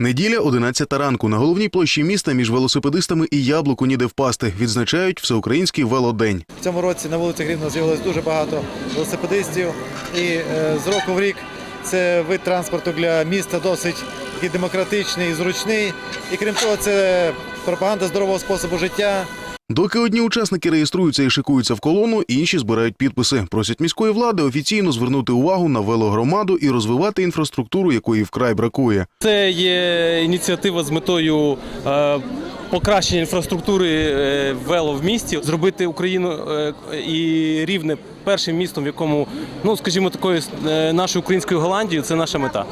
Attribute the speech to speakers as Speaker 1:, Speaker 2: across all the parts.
Speaker 1: Неділя 11 ранку. На головній площі міста між велосипедистами і яблуку ніде впасти. Відзначають всеукраїнський велодень.
Speaker 2: В цьому році на вулицях Рівного з'явилось дуже багато велосипедистів, і е, з року в рік це вид транспорту для міста досить і демократичний і зручний. І крім того, це пропаганда здорового способу життя.
Speaker 1: Доки одні учасники реєструються і шикуються в колону, інші збирають підписи. Просять міської влади офіційно звернути увагу на велогромаду і розвивати інфраструктуру, якої вкрай бракує.
Speaker 3: Це є ініціатива з метою е, покращення інфраструктури е, вело в місті, зробити Україну е, і рівне першим містом, в якому, ну скажімо, такою е, нашою українською Голландією, це наша мета.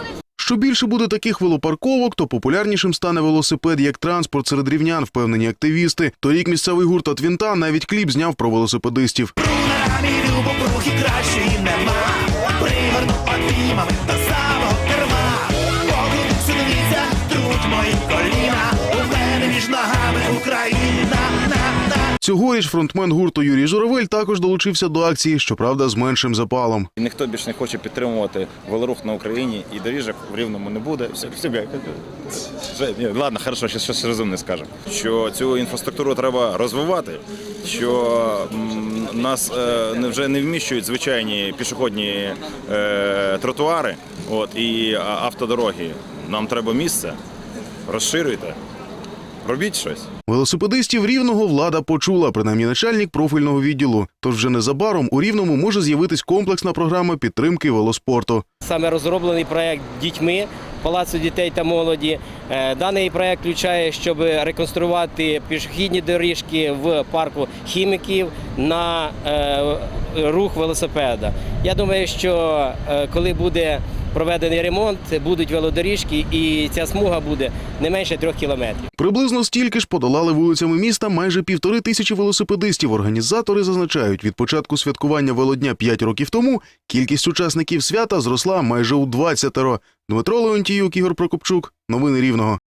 Speaker 1: Що більше буде таких велопарковок, то популярнішим стане велосипед як транспорт серед рівнян, впевнені активісти. Торік місцевий гурт «Атвінта» навіть кліп зняв про велосипедистів.
Speaker 4: Рамі
Speaker 1: Цьогоріч фронтмен гурту Юрій Журавель також долучився до акції, щоправда, з меншим запалом.
Speaker 5: Ніхто більше не хоче підтримувати велорух на Україні, і доріжок в рівному не буде. Все, ладно, хорошо, ще щось розумне скажемо. Що цю інфраструктуру треба розвивати, що нас е, вже не вміщують звичайні пішохідні е, тротуари от, і автодороги. Нам треба місце. Розширюйте, робіть щось.
Speaker 1: Велосипедистів рівного влада почула, принаймні начальник профільного відділу. Тож вже незабаром у рівному може з'явитись комплексна програма підтримки велоспорту.
Speaker 6: Саме розроблений проект дітьми Палацу дітей та молоді. Е, Даний проект включає, щоб реконструювати пішохідні доріжки в парку хіміків на е, рух велосипеда. Я думаю, що е, коли буде проведений ремонт, будуть велодоріжки, і ця смуга буде не менше трьох кілометрів.
Speaker 1: Приблизно стільки ж подолали вулицями міста майже півтори тисячі велосипедистів. Організатори зазначають, від початку святкування велодня 5 років тому кількість учасників свята зросла майже у 20 Дмитро Леонтіюк, Ігор Прокопчук. Новини Рівного.